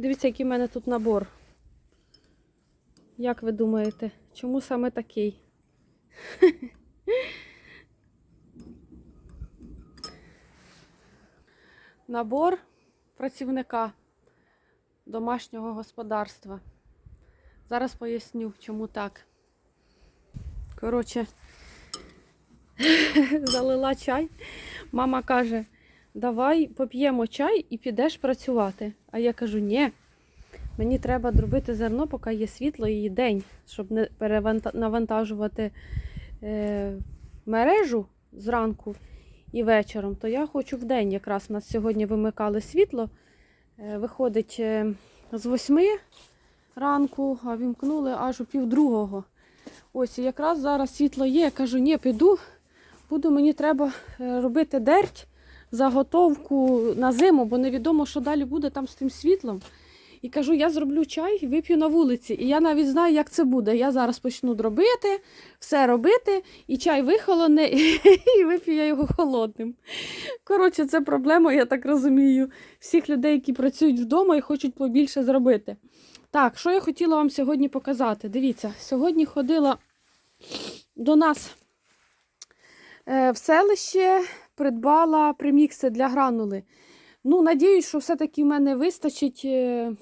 Дивіться, який в мене тут набор. Як ви думаєте, чому саме такий? Набор працівника домашнього господарства. Зараз поясню, чому так. Коротше, залила чай. Мама каже, давай поп'ємо чай і підеш працювати. А я кажу, ні. Мені треба дробити зерно, поки є світло і день, щоб не переванта- навантажувати е, мережу зранку і вечором. То я хочу в день. Якраз у нас сьогодні вимикали світло. Е, виходить е, з восьми ранку, а вімкнули аж у півдругого. Ось якраз зараз світло є. Я кажу, ні, піду, буду, мені треба е, робити дерть, заготовку на зиму, бо невідомо, що далі буде там з тим світлом. І кажу, я зроблю чай і вип'ю на вулиці. І я навіть знаю, як це буде. Я зараз почну дробити, все робити, і чай вихолоне, і вип'ю я його холодним. Коротше, це проблема, я так розумію, всіх людей, які працюють вдома і хочуть побільше зробити. Так, що я хотіла вам сьогодні показати? Дивіться, сьогодні ходила до нас е, в селище, придбала примікси для гранули. Ну, надіюсь, що все-таки в мене вистачить, е,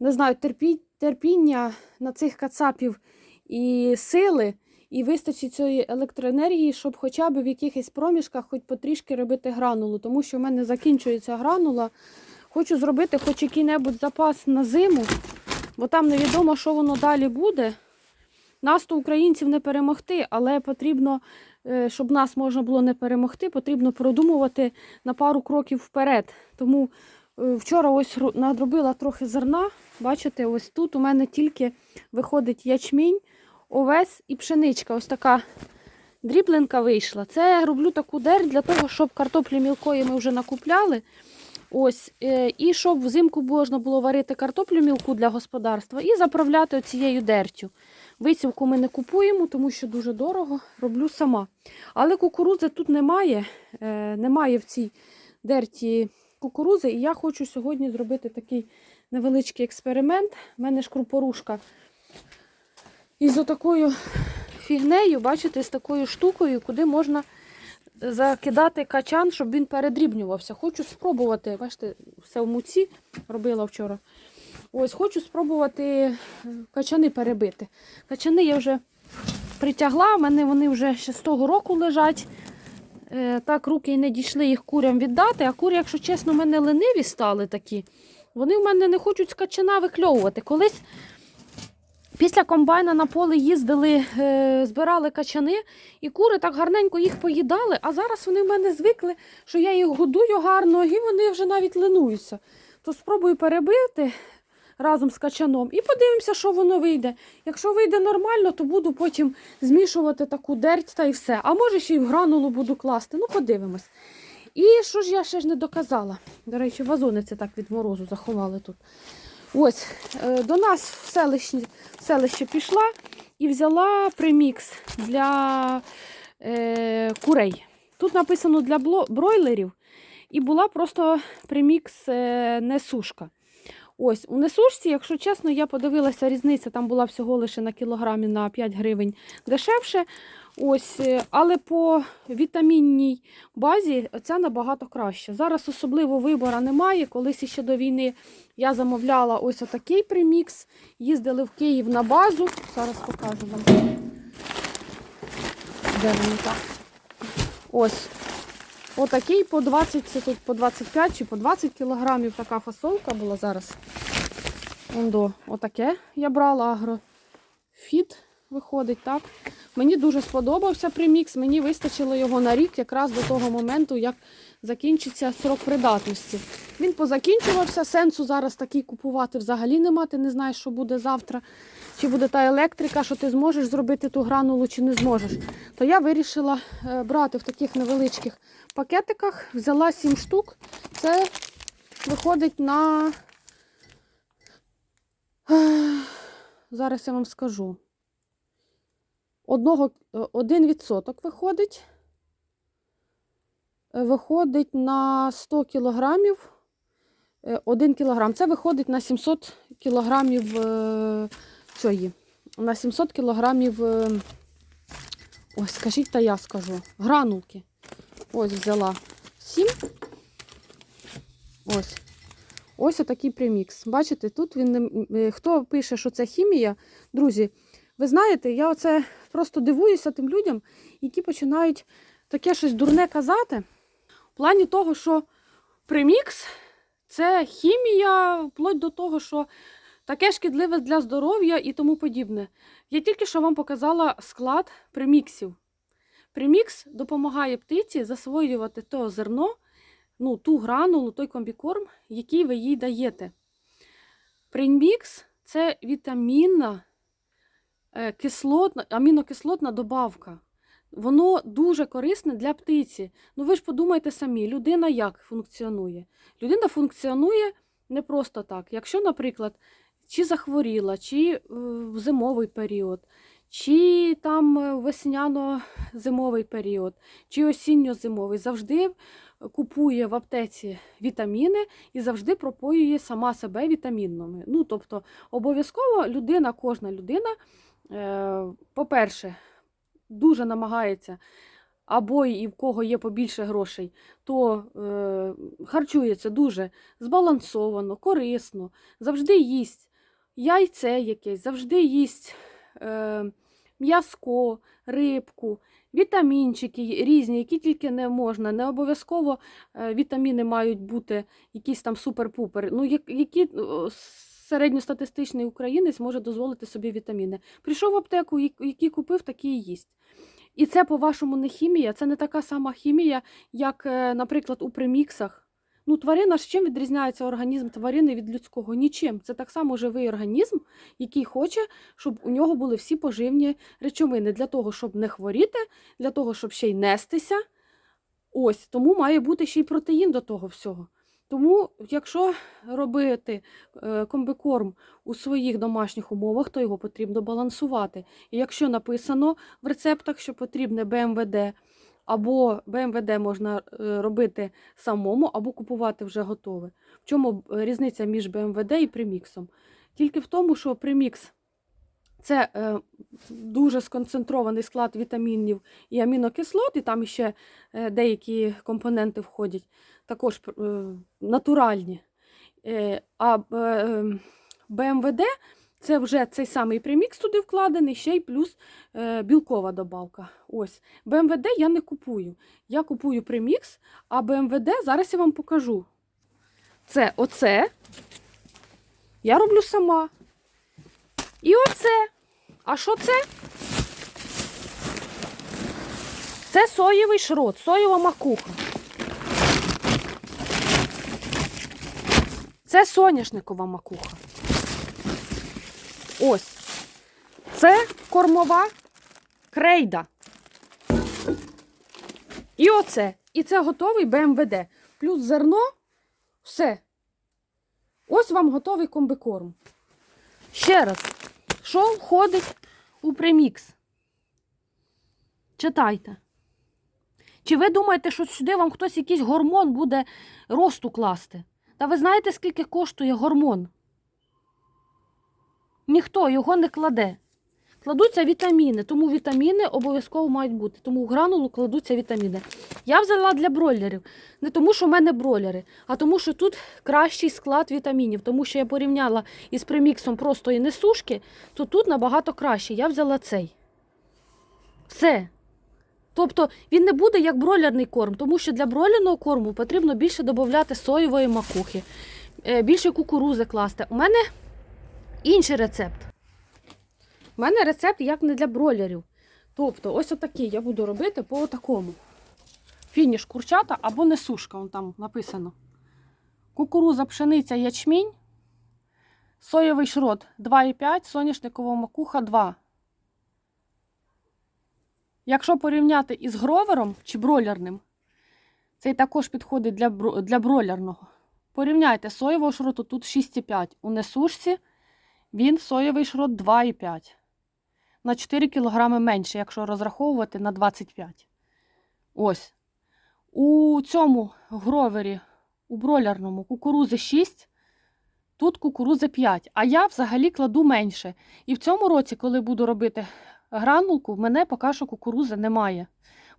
не знаю, терпі- терпіння на цих кацапів і сили, і вистачить цієї електроенергії, щоб хоча б в якихось проміжках хоч потрішки робити гранулу, тому що в мене закінчується гранула. Хочу зробити хоч який-небудь запас на зиму, бо там невідомо, що воно далі буде. Нас то українців не перемогти, але потрібно, щоб нас можна було не перемогти, потрібно продумувати на пару кроків вперед. Тому е, вчора ось надробила трохи зерна. Бачите, ось тут у мене тільки виходить ячмінь, овес і пшеничка. Ось така дрібленка вийшла. Це я роблю таку дерь для того, щоб картоплі мілкої ми вже накупляли. Ось, е, і щоб взимку можна було варити картоплю мілку для господарства і заправляти цією дертю. Висівку ми не купуємо, тому що дуже дорого, роблю сама. Але кукурудзи тут немає, е, немає в цій дерті кукурузи. І я хочу сьогодні зробити такий невеличкий експеримент. У мене ж крупорушка із отакою фігнею, бачите, з такою штукою, куди можна закидати качан, щоб він передрібнювався. Хочу спробувати, бачите, все в муці робила вчора. Ось, хочу спробувати е, качани перебити. Качани я вже притягла, в мене вони вже ще з того року лежать. Е, Так, руки й не дійшли їх курям віддати, а курі, якщо чесно, в мене лениві стали такі. Вони в мене не хочуть з качана викльовувати. Колись після комбайна на поле їздили, е, збирали качани, і кури так гарненько їх поїдали, а зараз вони в мене звикли, що я їх годую гарно, і вони вже навіть ленуються. То спробую перебити разом з качаном і подивимося, що воно вийде. Якщо вийде нормально, то буду потім змішувати таку дерть та й все. А може ще й в гранулу буду класти. Ну, подивимось. І що ж я ще ж не доказала? До речі, вазони це так від морозу заховали тут. Ось, е, до нас в селище, в селище пішла і взяла примікс для е, курей. Тут написано для бройлерів, і була просто примікс е, несушка. Ось, у несушці, якщо чесно, я подивилася, різниця там була всього лише на кілограмі на 5 гривень дешевше. Ось, е, але по вітамінній базі ця набагато краще. Зараз особливо вибору немає. Колись ще до війни я замовляла ось отакий примікс. Їздили в Київ на базу. Зараз покажу вам. Де вони так? Ось. Отакий по 20, це тут по 25 чи по 20 кілограмів така фасолка була зараз. Ондо, отаке я брала агрофіт виходить, так. Мені дуже сподобався примікс, мені вистачило його на рік, якраз до того моменту, як закінчиться срок придатності. Він позакінчувався, сенсу зараз такий купувати взагалі нема, ти не знаєш, що буде завтра, чи буде та електрика, що ти зможеш зробити ту гранулу, чи не зможеш. То я вирішила е, брати в таких невеличких пакетиках, взяла 7 штук. Це виходить на. Зараз я вам скажу. Одного, е, один відсоток виходить. Е, Виходить на 100 кілограмів 1 кг. Це виходить на 700 кілограмів е, цієї. На 700 кілограмів, е, ось, скажіть, та я скажу, гранулки. Ось взяла 7. Ось. Ось отакий премікс. Бачите, тут він не... е, хто пише, що це хімія, друзі, ви знаєте, я оце просто дивуюся тим людям, які починають таке щось дурне казати. В плані того, що премікс це хімія, вплоть до того, що таке шкідливе для здоров'я і тому подібне. Я тільки що вам показала склад преміксів. Премікс допомагає птиці засвоювати то зерно, ну, ту гранулу, той комбікорм, який ви їй даєте. Премікс це вітамінна, кислотна, амінокислотна добавка. Воно дуже корисне для птиці. Ну ви ж подумайте самі, людина як функціонує? Людина функціонує не просто так. Якщо, наприклад, чи захворіла, чи е, в зимовий період, чи там е, весняно-зимовий період, чи осінньо-зимовий, завжди купує в аптеці вітаміни і завжди пропоює сама себе вітамінними. Ну, тобто, обов'язково людина, кожна людина, е, по-перше, дуже намагається, або і в кого є побільше грошей, то е, харчується дуже збалансовано, корисно, завжди їсть яйце якесь, завжди їсть е, м'язко, рибку, вітамінчики різні, які тільки не можна. Не обов'язково е, вітаміни мають бути якісь там супер-пупер. Ну, які середньостатистичний українець може дозволити собі вітаміни. Прийшов в аптеку, як- які купив, такі і їсть. І це, по-вашому, не хімія, це не така сама хімія, як, е, наприклад, у приміксах. Ну, тварина ж чим відрізняється організм тварини від людського? Нічим. Це так само живий організм, який хоче, щоб у нього були всі поживні речовини для того, щоб не хворіти, для того, щоб ще й нестися. Ось, тому має бути ще й протеїн до того всього. Тому, якщо робити е, комбикорм у своїх домашніх умовах, то його потрібно балансувати. І якщо написано в рецептах, що потрібне БМВД, або БМВД можна е, робити самому, або купувати вже готове. В чому е, різниця між БМВД і преміксом? Тільки в тому, що премікс це дуже сконцентрований склад вітамінів і амінокислот, і там ще деякі компоненти входять, також е, натуральні. Е, а е, е, БМВД це вже цей самий премікс туди вкладений, ще й плюс білкова добавка. Ось. БМВД я не купую. Я купую премікс, а БМВД зараз я вам покажу. Це оце. Я роблю сама. І оце. А що це? Це соєвий шрот, соєва макуха. Це соняшникова макуха. Ось. Це кормова крейда. І оце. І це готовий БМВД. Плюс зерно. Все. Ось вам готовий комбикорм. Ще раз. Що входить у премікс? Читайте. Чи ви думаєте, що сюди вам хтось якийсь гормон буде росту класти? Та ви знаєте, скільки коштує гормон? Ніхто його не кладе. Кладуться вітаміни, тому вітаміни обов'язково мають бути. Тому в гранулу кладуться вітаміни. Я взяла для бройлерів. Не тому, що в мене бройлери, а тому, що тут кращий склад вітамінів. Тому що я порівняла із преміксом простої несушки, то тут набагато краще. Я взяла цей. Все. Тобто він не буде як бройлерний корм, тому що для бройлерного корму потрібно більше додати соєвої макухи, е, більше кукурузи класти. У мене інший рецепт. У мене рецепт як не для бройлерів. Тобто, ось отакий я буду робити по такому. Фініш курчата або несушка, вон там написано. Кукуруза, пшениця, ячмінь, соєвий шрот 2,5, соняшникова макуха 2. Якщо порівняти із гровером чи бройлерним, цей також підходить для, для бройлерного. Порівняйте соєвого шроту тут 6,5. У несушці він соєвий шрот 2,5. На 4 кг менше, якщо розраховувати на 25. Ось. У цьому гровері у бройлерному кукурузи 6, тут кукурузи 5, а я взагалі кладу менше. І в цьому році, коли буду робити гранулку, в мене поки що кукурузи немає.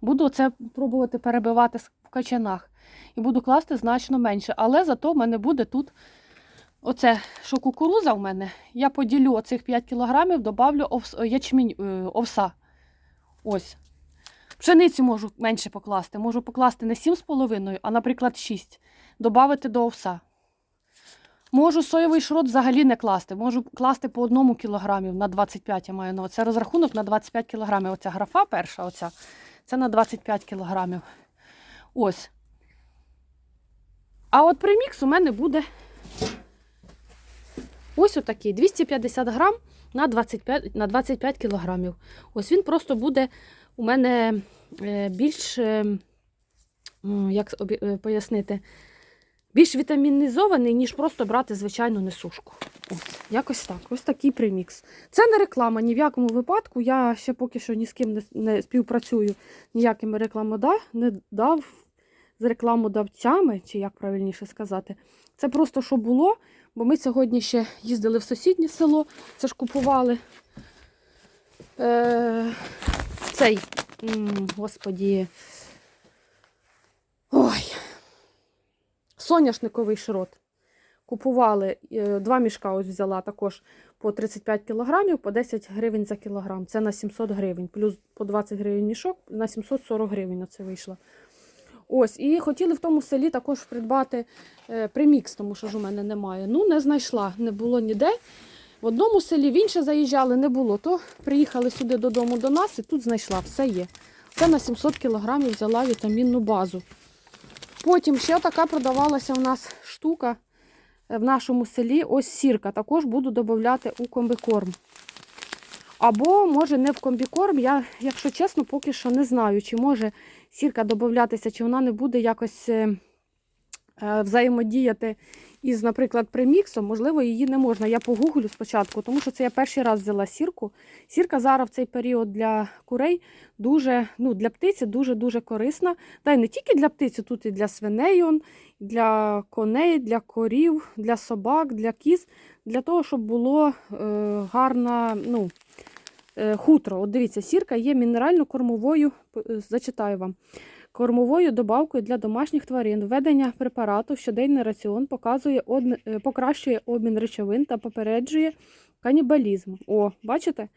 Буду це пробувати перебивати в качанах. І буду класти значно менше. Але зато в мене буде тут оце, що кукуруза в мене. Я поділю оцих 5 кілограмів, добавлю овс, ячмінь, е, овса. Ось. Пшеницю можу менше покласти. Можу покласти не 7,5, а, наприклад, 6. Добавити до овса. Можу соєвий шрот взагалі не класти. Можу класти по одному кілограмів на 25, я маю на це розрахунок на 25 кілограмів. Оця графа перша, оця, це на 25 кілограмів. Ось. А от примікс у мене буде ось отакий 250 грам на 25, на 25 кілограмів. Ось він просто буде у мене е, більш, е, як е, пояснити, більш вітамінізований, ніж просто брати звичайну несушку. Ось, якось так. Ось такий примікс. Це не реклама ні в якому випадку. Я ще поки що ні з ким не, не співпрацюю ніякими рекламода, не дав з рекламодавцями, чи як правильніше сказати. Це просто що було, бо ми сьогодні ще їздили в сусіднє село, це ж купували е, цей, господі. Ой. Соняшниковий шрот. Купували е, два мішка, ось взяла також по 35 кілограмів, по 10 гривень за кілограм. Це на 700 гривень. Плюс по 20 гривень мішок, на 740 гривень оце вийшло. Ось, і хотіли в тому селі також придбати е, примікс, тому що ж у мене немає. Ну, не знайшла, не було ніде. В одному селі, в інше заїжджали, не було. То приїхали сюди додому до нас і тут знайшла, все є. Це на 700 кілограмів взяла вітамінну базу. Потім ще така продавалася у нас штука е, в нашому селі. Ось сірка. Також буду додавати у комбікорм. Або, може, не в комбікорм. Я, якщо чесно, поки що не знаю, чи може сірка додатися, чи вона не буде якось е, взаємодіяти із, наприклад, преміксом. Можливо, її не можна. Я погуглю спочатку, тому що це я перший раз взяла сірку. Сірка зараз в цей період для курей дуже, ну, для птиці дуже-дуже корисна. Та й не тільки для птиці, тут і для свиней, для коней, для корів, для собак, для кіз, для того, щоб було е, гарна, ну, е, хутро. От дивіться, сірка є мінерально-кормовою, е, зачитаю вам. Кормовою добавкою для домашніх тварин. Введення препарату в щоденний раціон показує е, покращує обмін речовин та попереджує канібалізм. О, бачите?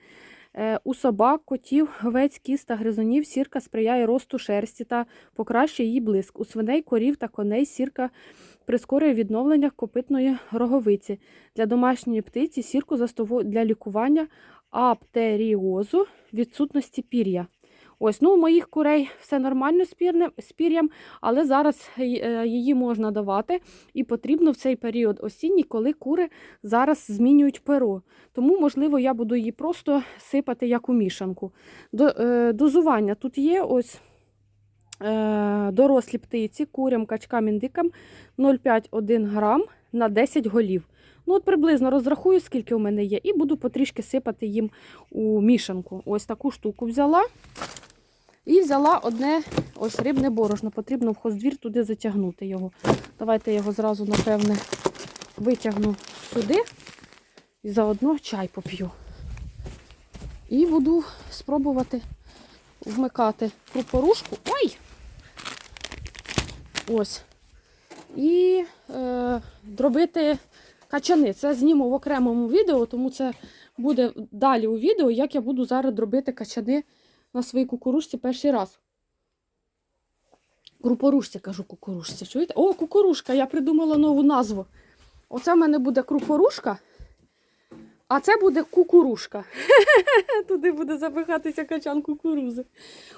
Е, У собак, котів, овець, кіз та гризунів сірка сприяє росту шерсті та покращує її блиск. У свиней, корів та коней сірка прискорює відновлення копитної роговиці. Для домашньої птиці сірку застосовують для лікування аптеріозу, відсутності пір'я. Ось, ну, у моїх курей все нормально з пір'ям, але зараз е, її можна давати і потрібно в цей період осінній, коли кури зараз змінюють перо. Тому, можливо, я буду її просто сипати як у мішанку. Е, дозування тут є ось е, дорослі птиці, курям, качкам, індикам 0,5-1 грам на 10 голів. Ну, от приблизно розрахую, скільки у мене є, і буду потрішки сипати їм у мішанку. Ось таку штуку взяла. І взяла одне ось рибне борошно. Потрібно в хоздвір туди затягнути його. Давайте я його зразу, напевне, витягну сюди і заодно чай поп'ю. І буду спробувати вмикати крупорушку. Ой! Ось. І е, дробити качани. Це зніму в окремому відео, тому це буде далі у відео, як я буду зараз дробити качани на своїй кукурушці перший раз. Крупорушці, кажу кукурушці. Чуєте? О, кукурушка, я придумала нову назву. Оце в мене буде крупорушка, а це буде кукурушка. Туди буде запихатися качан кукурузи.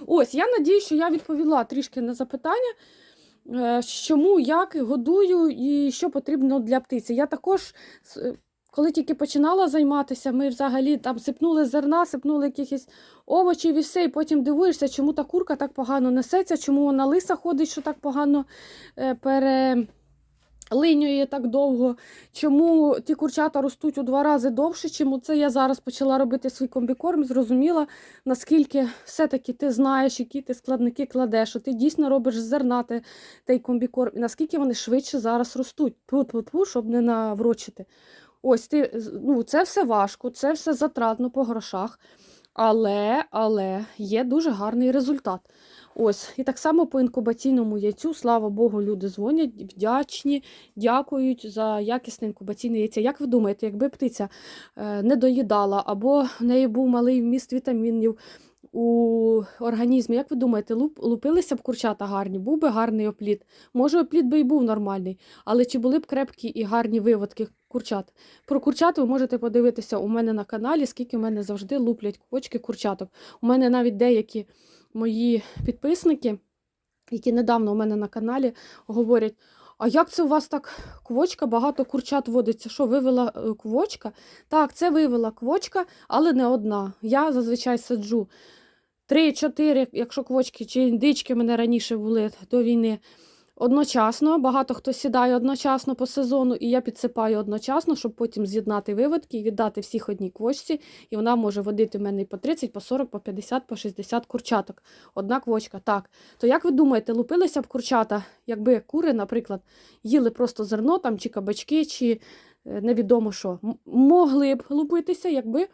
Ось, я надію, що я відповіла трішки на запитання, е, чому, як годую і що потрібно для птиці. Я також, с- коли тільки починала займатися, ми взагалі там сипнули зерна, сипнули якихось овочів і все, і потім дивуєшся, чому та курка так погано несеться, чому вона лиса ходить, що так погано е, пере линює так довго, чому ті курчата ростуть у два рази довше, чому це я зараз почала робити свій комбікорм, зрозуміла, наскільки все-таки ти знаєш, які ти складники кладеш, що ти дійсно робиш зерна той комбікорм, і наскільки вони швидше зараз ростуть, Тьфу-тьфу-тьфу, щоб не наврочити. Ось ти, ну, це все важко, це все затратно по грошах, але, але є дуже гарний результат. Ось, і так само по інкубаційному яйцю, слава Богу, люди дзвонять, вдячні, дякують за якісне інкубаційне яйце. Як ви думаєте, якби птиця е, не доїдала, або в неї був малий вміст вітамінів у організмі, як ви думаєте, лупилися б курчата гарні, був би гарний оплід? Може, оплід би і був нормальний, але чи були б крепкі і гарні виводки курчат? Про курчат ви можете подивитися у мене на каналі, скільки у мене завжди луплять квочки курчаток. У мене навіть деякі мої підписники, які недавно у мене на каналі, говорять: а як це у вас так квочка, багато курчат водиться? Що, вивела е, квочка? Так, це вивела квочка, але не одна. Я зазвичай саджу 3-4, якщо квочки чи індички в мене раніше були до війни. Одночасно, багато хто сідає одночасно по сезону, і я підсипаю одночасно, щоб потім з'єднати виводки і віддати всіх одній квочці. І вона може водити в мене по 30, по 40, по 50, по 60 курчаток. Одна квочка. Так. То як ви думаєте, лупилися б курчата, якби кури, наприклад, їли просто зерно там, чи кабачки, чи е, невідомо що. Могли б лупитися, якби.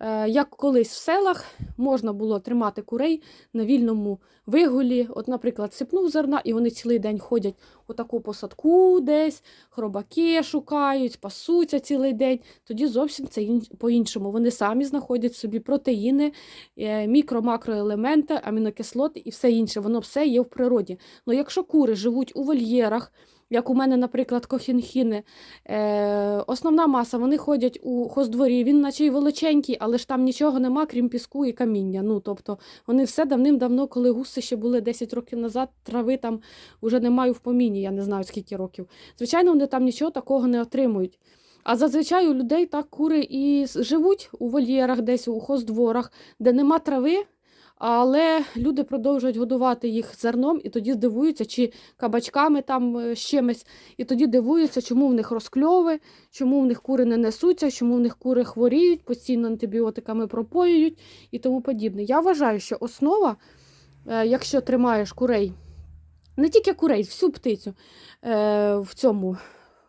Е, Як колись в селах можна було тримати курей на вільному вигулі. От, наприклад, сипнув зерна, і вони цілий день ходять отаку по садку десь, хробаки шукають, пасуться цілий день. Тоді зовсім це по-іншому. Вони самі знаходять собі протеїни, е, мікро-макроелементи, амінокислоти і все інше. Воно все є в природі. Ну якщо кури живуть у вольєрах, як у мене, наприклад, кохінхіни, е, основна маса, вони ходять у хоздворі, він наче й величенький, але ж там нічого нема, крім піску і каміння. Ну, тобто, вони все давним-давно, коли гуси ще були 10 років назад, трави там вже немає в поміні, я не знаю скільки років. Звичайно, вони там нічого такого не отримують. А зазвичай у людей так кури і живуть у вольєрах, десь у хоздворах, де нема трави, але люди продовжують годувати їх зерном, і тоді здивуються, чи кабачками там е, з чимось, і тоді дивуються, чому в них розкльови, чому в них кури не несуться, чому в них кури хворіють, постійно антибіотиками пропоюють і тому подібне. Я вважаю, що основа, е, якщо тримаєш курей, не тільки курей, всю птицю е, в цьому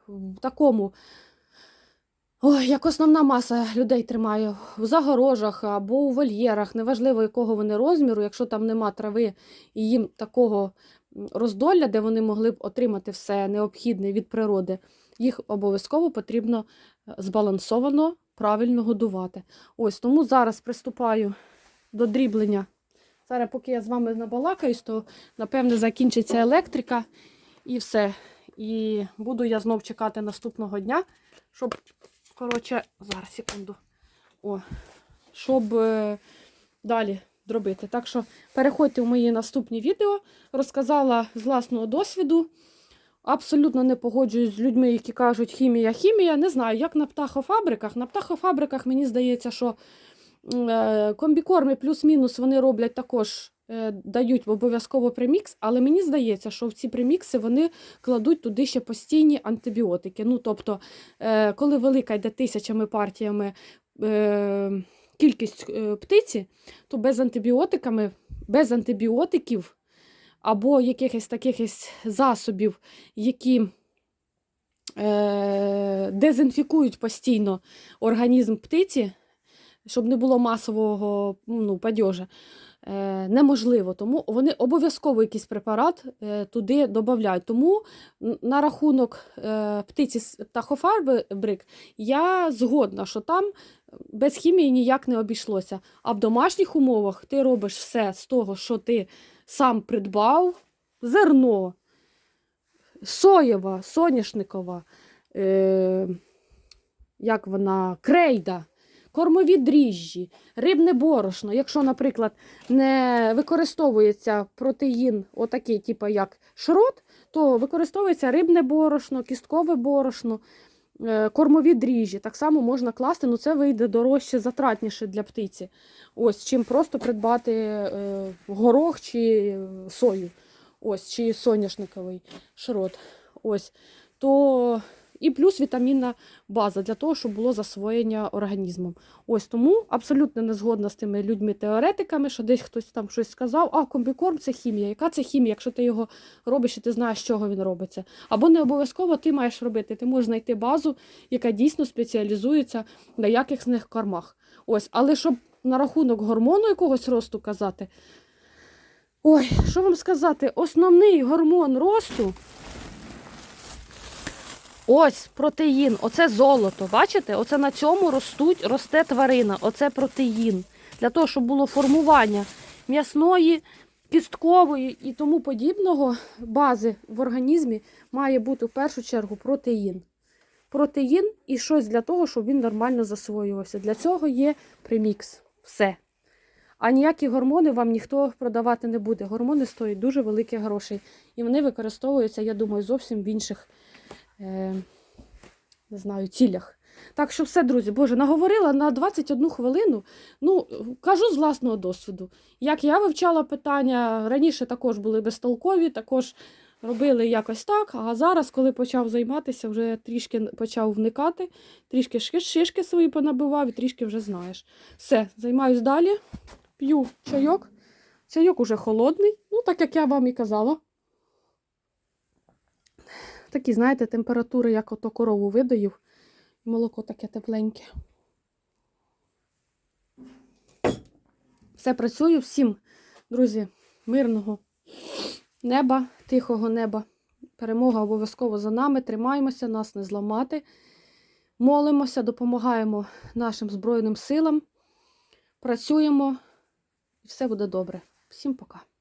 в такому. Ой, як основна маса людей тримає в загорожах або у вольєрах, неважливо якого вони розміру, якщо там нема трави і їм такого роздолля, де вони могли б отримати все необхідне від природи, їх обов'язково потрібно е, збалансовано, правильно годувати. Ось тому зараз приступаю до дріблення. Зараз, поки я з вами набалакаюсь, то напевне закінчиться електрика і все. І буду я знов чекати наступного дня, щоб, коротше, зараз секунду. О, щоб е, далі зробити. Так що переходьте в мої наступні відео. Розказала з власного досвіду. Абсолютно не погоджуюсь з людьми, які кажуть хімія, хімія. Не знаю, як на птахофабриках. На птахофабриках мені здається, що е, комбікорми плюс-мінус вони роблять також, дають обов'язково премікс, але мені здається, що в ці премікси вони кладуть туди ще постійні антибіотики. Ну, тобто, е, коли велика йде тисячами партіями е, кількість е, птиці, то без антибіотиками, без антибіотиків або якихось таких засобів, які е, дезінфікують постійно організм птиці, щоб не було масового ну, падьожа, е, неможливо. Тому вони обов'язково якийсь препарат е, туди додають. Тому на рахунок е, птиці з птахофабрик я згодна, що там без хімії ніяк не обійшлося. А в домашніх умовах ти робиш все з того, що ти сам придбав, зерно, соєва, соняшникова, е, як вона, крейда, кормові дріжджі, рибне борошно. Якщо, наприклад, не використовується протеїн, отакий, типу як шрот, то використовується рибне борошно, кісткове борошно, е, кормові дріжджі. Так само можна класти, але це вийде дорожче, затратніше для птиці. Ось, чим просто придбати е, горох чи сою. Ось, чи соняшниковий шрот. Ось. то і плюс вітамінна база для того, щоб було засвоєння організмом. Ось тому абсолютно не згодна з тими людьми-теоретиками, що десь хтось там щось сказав, а комбікорм це хімія. Яка це хімія, якщо ти його робиш і ти знаєш, з чого він робиться? Або не обов'язково ти маєш робити. Ти можеш знайти базу, яка дійсно спеціалізується на якісних кормах. Ось, але щоб на рахунок гормону якогось росту казати. Ой, що вам сказати? Основний гормон росту. Ось протеїн, оце золото. Бачите? Оце на цьому ростуть, росте тварина. Оце протеїн. Для того, щоб було формування м'ясної, кісткової і тому подібного бази в організмі має бути в першу чергу протеїн. Протеїн і щось для того, щоб він нормально засвоювався. Для цього є премікс. Все. А ніякі гормони вам ніхто продавати не буде. Гормони стоять дуже великих грошей. І вони використовуються, я думаю, зовсім в інших не знаю, цілях. Так що все, друзі, Боже, наговорила на 21 хвилину. Ну, кажу з власного досвіду. Як я вивчала питання, раніше також були безтолкові, також робили якось так. А зараз, коли почав займатися, вже трішки почав вникати, трішки шишки свої понабивав і трішки вже знаєш. Все, займаюсь далі, п'ю чайок. Чайок уже холодний, ну так як я вам і казала. Такі, знаєте, температури, як ото корову. І молоко таке тепленьке. Все працюю. Всім, друзі, мирного неба, тихого неба. Перемога обов'язково за нами. Тримаємося, нас не зламати. Молимося, допомагаємо нашим Збройним силам. Працюємо і все буде добре. Всім пока.